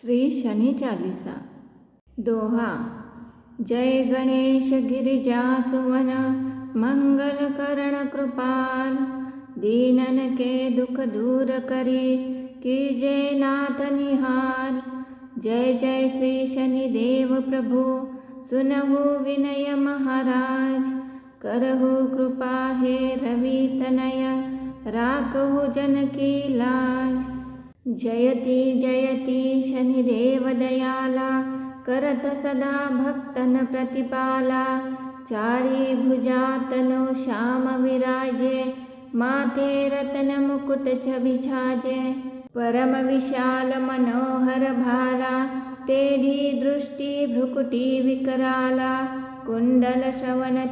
श्री शनि चालीसा। दोहा, जय गणेश गिरिजा सुवन मंगल करण कृपाल, दीनन के दुख दूर करी, की जय नाथ निहार जय जय श्री शनि देव प्रभु, सुनहु विनय महाराज। करहु कृपा हे रवि तनय, राखहु जन की लाज। जयति जयति शनिदेव दयाला करत सदा भक्तन प्रतिपाला। चारी भुजा तनो श्याम विराजे माथे रतन मुकुट छवि छाजे। परम विशाल मनोहर भाला टेढ़ी दृष्टि भ्रुकुटी विकराला। कुंडल श्रवण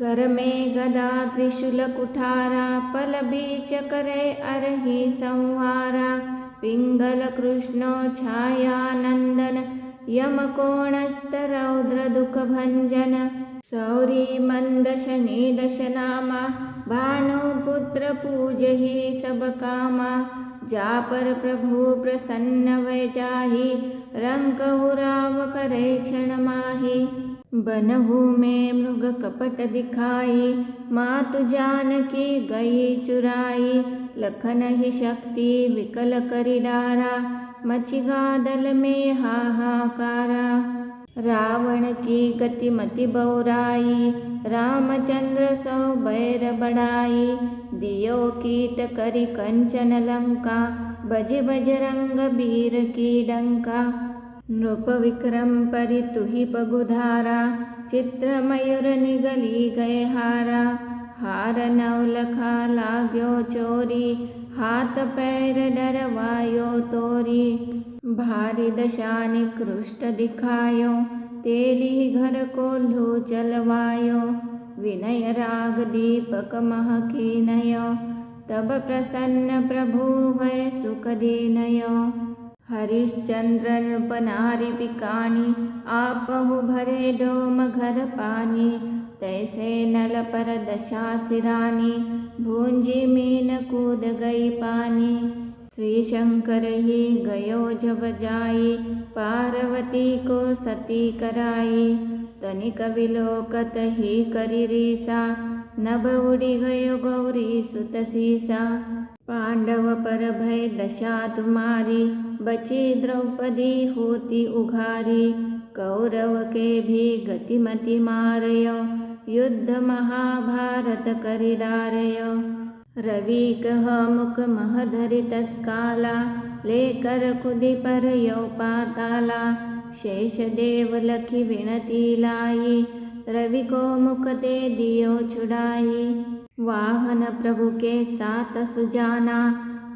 चमा चम चमके हीय माल मुक्तन मणि दमके कर में गदा त्रिशूल कुठारा पल बीच करे अरहि संहारा। पिंगल कृष्णो छाया नंदन यम कोणस्थ रौद्र दुख भंजन। सौरी मंद शनि दशनामा भानु पुत्र पूजहि सब कामा। जा पर प्रभु प्रसन्न वै जाहि रंग राव करे क्षण माही बनहु में मृग कपट दिखाई मातु जानकी गई चुराई लखन ही शक्ति विकल करी डारा मचिगा दल में हाहाकारा। रावण की गति मति बौराई रामचंद्र सौ बैर बढ़ाई दियो कीट करी कंचन लंका बज बजरंग बीर की डंका नृप परि तुहि पगुधारा चित्र मयूर निगली गए हारा तोरी भारी दशा दिखायो तेली घर को लू चलवायो विनय राग दीपक मह कीनयो तब प्रसन्न प्रभु भय सुख दीनयो हरिश्चंद्र नृपनारी पिकानी आपहु भरे डोम घर पानी तैसे नल पर दशा सिरानी भूंजी मीन कूद गई पानी श्री शंकर ही गयो जब जाई पार्वती को सती कराई तनिक विलोकत ही करी रीसा नभ उड़ी गयो गौरी सुत सीसा। पांडव पर भय दशा तुम्हारी बची द्रौपदी होती उघारी। कौरव के भी गतिमति मारयो युद्ध महाभारत करि डारयो। रवि कह मुख महधरि तत्काला कुदि पर यो पाताला। शेष देव लखी विनती लाई रवि को दे दियो छुड़ाई। वाहन प्रभु के साथ सुजाना,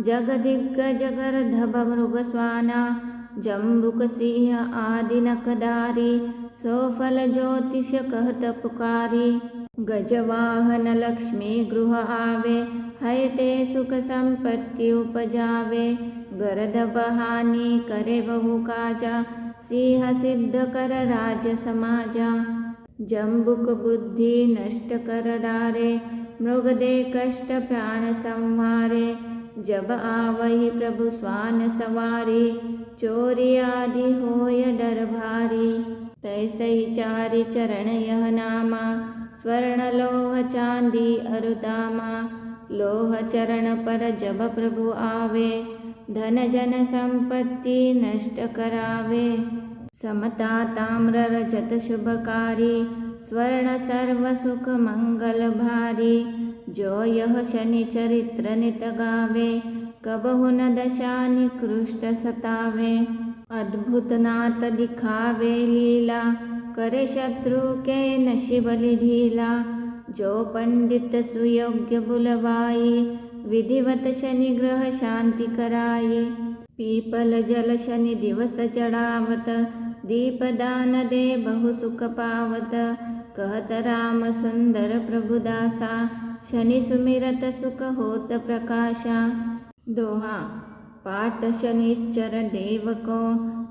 जग दिग्गज गर्धभ मृग स्वाना। जम्बुक सिंह आदि नखदारी सोफल ज्योतिष कहत पुकारी। गजवाहन लक्ष्मी गृह आवे हयते सुख संपत्ति उपजावे। गरद बहानी करे बहु काजा, सिंह सिद्ध कर राज समाजा। जम्बुक बुद्धि नष्ट कर डारे मृग दे कष्ट प्राण संवारे जब आवही प्रभु स्वान सवारी, चोरी आदि होय डर भारी तैसै चारि चरण यह नामा स्वर्ण लोह चांदी अरुदामा लोह चरण पर जब प्रभु आवे, धन जन संपत्ति नष्ट करावे। समता ताम्र रजत शुभकारी स्वर्ण सर्व सुख मंगल भारी जो यह शनि चरित्र नित गावे कबहु न दशा निकृष्ट सतावे अद्भुत नाथ दिखावे लीला करे शत्रु के नशिबलि ढीला जो पंडित सुयोग्य बुलवाई विधिवत शनि ग्रह शांति कराई पीपल जल शनि दिवस चढ़ावत दीप दान दे बहु सुख पावत कहत राम सुंदर प्रभुदासा शनि सुमिरत सुख होत प्रकाशा। दोहा पाठ शनिश्चर देव को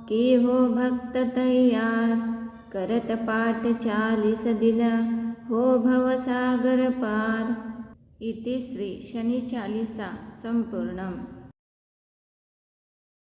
की हो भक्त तैयार? करत पाठ चालीस दिन हो भव सागर पार। इति श्री शनिचालिसा सम्पूर्णम्